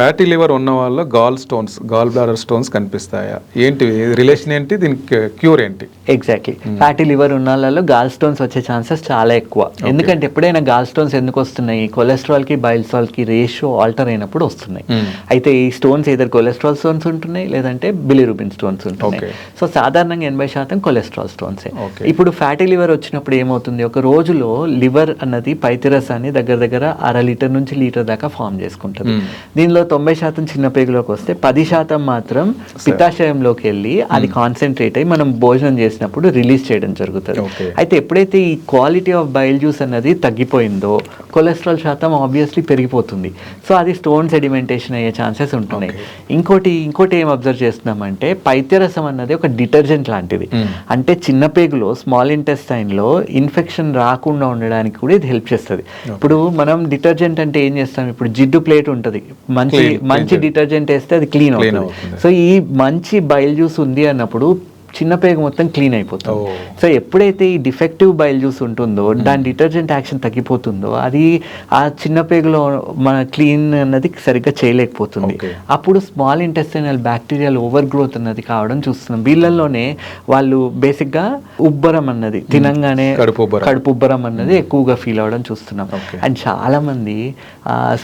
Fatty liver ఉన్న వాళ్ళు gall stones gall bladder stones కనిపిస్తాయా? ఏంటి రిలేషన్ ఏంటి? దీనికి క్యూర్ ఏంటి? ఎగ్జాక్ట్లీ ఫ్యాటీ లివర్ ఉన్న వాళ్ళలో గాల్ స్టోన్స్ వచ్చే ఛాన్సెస్ చాలా ఎక్కువ. ఎందుకంటే ఎప్పుడైనా గాల్ స్టోన్స్ ఎందుకు వస్తున్నాయి? కొలెస్ట్రాల్కి బైల్సాల్కి రేషియో ఆల్టర్ అయినప్పుడు వస్తున్నాయి. Hmm. అయితే ఈ స్టోన్స్ ఏదర్ కొలెస్ట్రాల్ స్టోన్స్ ఉంటున్నాయి లేదంటే బిలిరూబిన్ స్టోన్స్ ఉంటున్నాయి. సో సాధారణంగా ఎనభై శాతం కొలెస్ట్రాల్ స్టోన్స్. ఇప్పుడు ఫ్యాటీ లివర్ వచ్చినప్పుడు ఏమవుతుంది? ఒక రోజులో లివర్ అన్నది పైతిరసాన్ని దగ్గర దగ్గర అర లీటర్ నుంచి లీటర్ దాకా ఫామ్ చేసుకుంటుంది. Hmm. దీనిలో తొంభై శాతం చిన్న పేగులోకి వస్తే పది శాతం మాత్రం పిత్తాశయంలోకి వెళ్ళి అది కాన్సన్ట్రేట్ అయ్యి మనం భోజనం చేసినప్పుడు రిలీజ్ చేయడం జరుగుతుంది. అయితే ఎప్పుడైతే ఈ క్వాలిటీ ఆఫ్ బైల్ జ్యూస్ అన్నది తగ్గిపోయిందో కొలెస్ట్రాల్ శాతం ఆబ్వియస్లీ పెరిగిపోతుంది. సో అది స్టోన్ సెడిమెంటేషన్ అయ్యే ఛాన్సెస్ ఉంటున్నాయి. ఇంకోటి ఇంకోటి ఏం అబ్జర్వ్ చేస్తున్నామంటే పైత్యరసం అన్నది ఒక డిటర్జెంట్ లాంటిది. అంటే చిన్న పేగులో స్మాల్ ఇంటెస్టైన్లో ఇన్ఫెక్షన్ రాకుండా ఉండడానికి కూడా ఇది హెల్ప్ చేస్తుంది. ఇప్పుడు మనం డిటర్జెంట్ అంటే ఏం చేస్తాం? ఇప్పుడు జిడ్డు ప్లేట్ ఉంటుంది. మంచి మంచి. డిటర్జెంట్ వేస్తే అది క్లీన్ అవుతుంది. సో ఈ మంచి బయల్ జ్యూస్ ఉంది అన్నప్పుడు చిన్న పేగు మొత్తం క్లీన్ అయిపోతుంది. సో ఎప్పుడైతే ఈ డిఫెక్టివ్ బయల్ జ్యూస్ ఉంటుందో దాని డిటర్జెంట్ యాక్షన్ తగ్గిపోతుందో అది ఆ చిన్న పేగులో మన క్లీన్ అన్నది సరిగ్గా చేయలేకపోతుంది. అప్పుడు small intestinal bacterial over growth అన్నది కావడం చూస్తున్నాం. వీళ్ళల్లోనే వాళ్ళు బేసిక్గా ఉబ్బరం అన్నది తినంగానే కడుపు ఉబ్బరం. అన్నది ఎక్కువగా ఫీల్ అవ్వడం చూస్తున్నాం. అండ్ చాలా మంది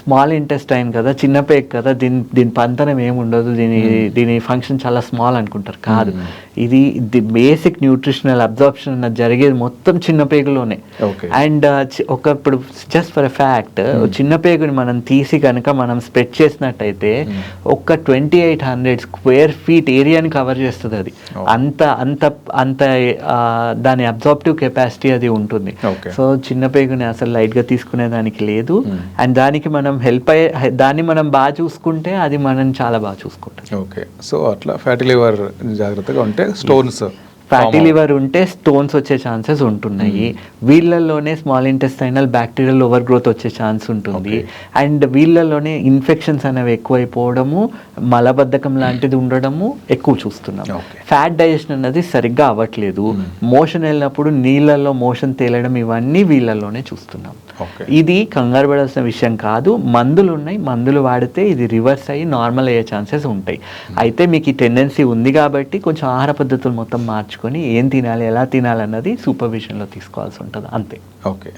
స్మాల్ ఇంటెస్టైన్ కదా చిన్న పేగ్ కదా దీని దీని పంతనం ఏమి ఉండదు దీని దీని ఫంక్షన్ చాలా స్మాల్ అనుకుంటారు. కాదు. ఇది ది బేసిక్ న్యూట్రిషనల్ అబ్జార్ప్షన్ అన్నది జరిగేది మొత్తం చిన్న పేగులోనే. అండ్ ఒక ఇప్పుడు జస్ట్ ఫర్ ఫ్యాక్ట్ చిన్న పేగుని మనం తీసి కనుక మనం స్ప్రెడ్ చేసినట్టయితే ఒక్క twenty eight hundred square feet ఏరియాని కవర్ చేస్తుంది అది Oh. అంత అంత అంత దాని అబ్జార్ప్టివ్ కెపాసిటీ అది ఉంటుంది. సో చిన్న పేగుని అసలు లైట్గా తీసుకునే దానికి లేదు Hmm. అండ్ దానికి మనం హెల్ప్ అయ్యే దాన్ని మనం బాగా చూసుకుంటే అది మనం చాలా బాగా చూసుకుంటుంది ఓకే సో అట్లా ఫ్యాటీ లివర్ జాగ్రత్తగా ఉంటే స్టోన్స్ ఫ్యాటీ లివర్ ఉంటే స్టోన్స్ వచ్చే ఛాన్సెస్ ఉంటున్నాయి. వీళ్ళల్లోనే small intestinal bacterial over growth వచ్చే ఛాన్స్ ఉంటుంది. అండ్ వీళ్ళల్లోనే ఇన్ఫెక్షన్స్ అనేవి ఎక్కువైపోవడము మలబద్ధకం లాంటిది ఉండడము ఎక్కువ చూస్తున్నాం. ఫ్యాట్ డైజెషన్ అన్నది సరిగ్గా అవ్వట్లేదు. మోషన్ వెళ్ళినప్పుడు నీళ్ళల్లో మోషన్ తేలడం ఇవన్నీ వీళ్ళల్లోనే చూస్తున్నాం. ఇది కంగారు పడాల్సిన విషయం కాదు. మందులు ఉన్నాయి. మందులు వాడితే ఇది రివర్స్ అయ్యి నార్మల్ అయ్యే ఛాన్సెస్ ఉంటాయి. అయితే మీకు ఈ టెండెన్సీ ఉంది కాబట్టి కొంచెం ఆహార పద్ధతులు మొత్తం నేర్చుకొని ఏం తినాలి ఎలా తినాలి అన్నది సూపర్విజన్లో తీసుకోవాల్సి ఉంటుంది అంతే. ఓకే.